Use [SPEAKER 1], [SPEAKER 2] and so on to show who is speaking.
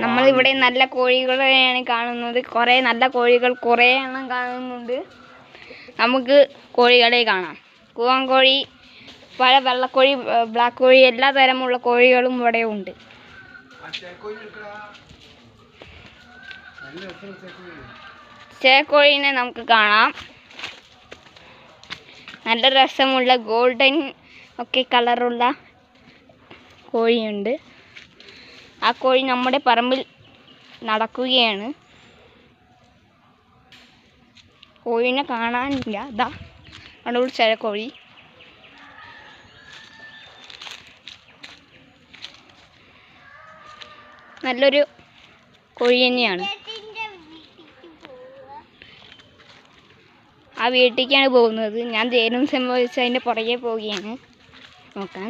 [SPEAKER 1] നമ്മളിവിടെ നല്ല കോഴികളെയാണ് കാണുന്നത്. കുറേ നല്ല കോഴികൾ കുറേ എണ്ണം കാണുന്നുണ്ട്. നമുക്ക് കോഴികളെ കാണാം. കൂവൻ കോഴി പല വെള്ളക്കോഴി ബ്ലാക്ക് കോഴി എല്ലാ തരമുള്ള കോഴികളും ഇവിടെ ഉണ്ട്. ചേക്കോഴീനെ നമുക്ക് കാണാം. നല്ല രസമുള്ള ഗോൾഡൻ ഒക്കെ കളറുള്ള കോഴിയുണ്ട്. ആ കോഴി നമ്മുടെ പറമ്പിൽ നടക്കുകയാണ്. കോഴിനെ കാണാനില്ല. അതാ അടൂർ കോഴി. നല്ലൊരു കോഴി തന്നെയാണ്. ആ വീട്ടിലേക്കാണ് പോകുന്നത്. ഞാൻ ദേനും സംഭവിച്ചതിന്റെ പുറകെ പോവുകയാണ്. നോക്കാൻ.